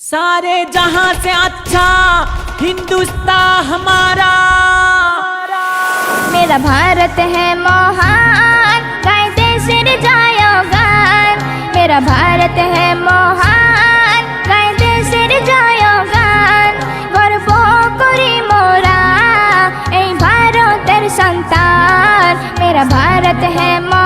सारे जहां से अच्छा हिंदुस्तान हमारा मेरा भारत है महान कायदे सिर जायो गान मेरा भारत है महान কায়দে সির যায় গান গর্ব করি মোরা এই ভারতের সন্তান মেরা ভারত है মহান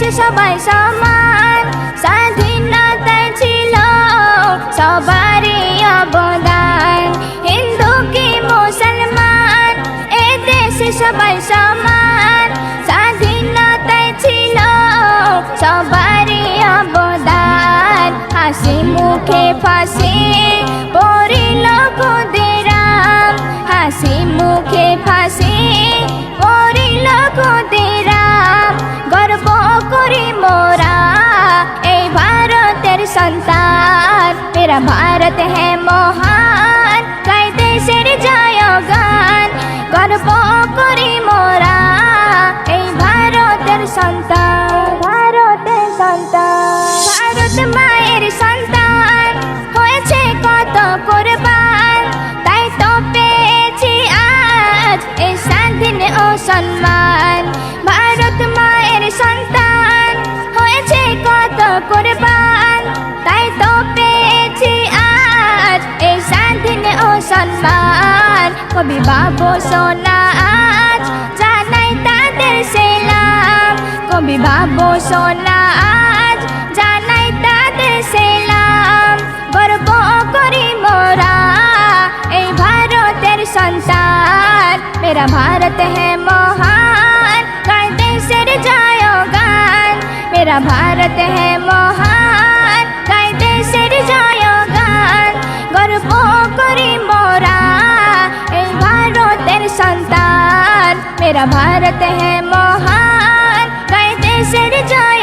দেশে সবাই সমান। স্বাধীনতায় ছিল সবারই অবদান। হিন্দু কি মুসলমান? এ দেশে সবাই সমান। স্বাধীনতায় ছিল সবারই অবদান। হাসি মুখে ফাঁসি পড়িল ক্ষুদিরাম। হাসি মুখে ফাঁসি সন্তান মেরা ভারত है মহান কায়দে সির যায় গান গর্ব করি মোরা এই ভারতের সন্তান ভারতের সন্তান সম্মান কবি বাবু সোনা আজ জানাই তাদের সেলাম। কবি বাবু সোনা আজ জানাই তাদের সেলাম। গর্ব করি মোরা, এই ভারতের সন্তান। মেরা ভারত है মহান কায়দে সির যায় গান মেরা ভারত है মহান কায়দে সির যায় हमारा भारत है मोहान कैसे से जाए